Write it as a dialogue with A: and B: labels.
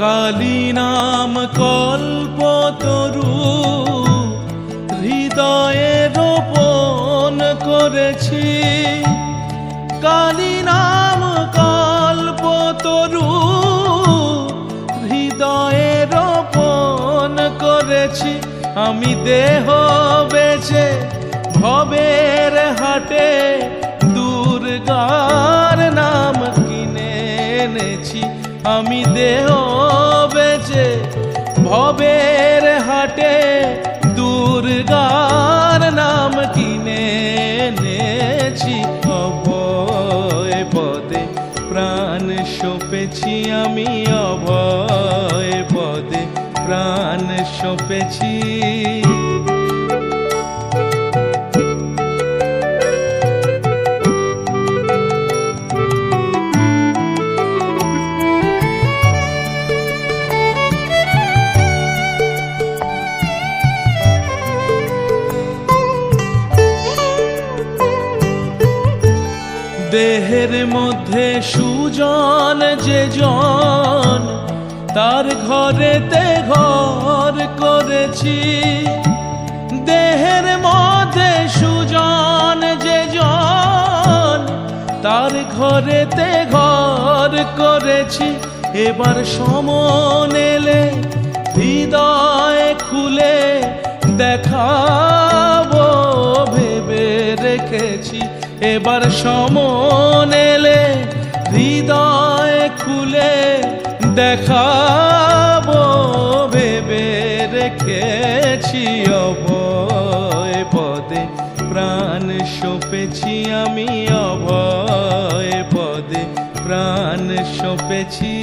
A: কালী নাম কল্প তরু, হৃদয়ে রোপণ করেছি। কালী নাম কল্প তরু, হৃদয়ে রোপণ করেছি। আমি দেহ বেছে ভবের হাটে দুর্গার আমি দেহ বেছে ভবের হাটে দুর্গার নাম কিনে নেছি অভয় পদে প্রাণ সপেছি আমি, অভয় পদে প্রাণ সপেছি। দেহের মধ্যে সুজন যে জন, তার ঘরেতে ঘর করেছি। দেহের মধ্যে সুজন যে জন, তার ঘরেতে ঘর করেছি। এবার সমন এলে হৃদয় খুলে দেখাবো, ভেবে রেখেছি। এবার সমন এলে হৃদয় খুলে দেখাবো, ভেবে রেখেছি অভয় পদে। প্রাণ সপেছি আমি অভয় পদে। প্রাণ সপেছি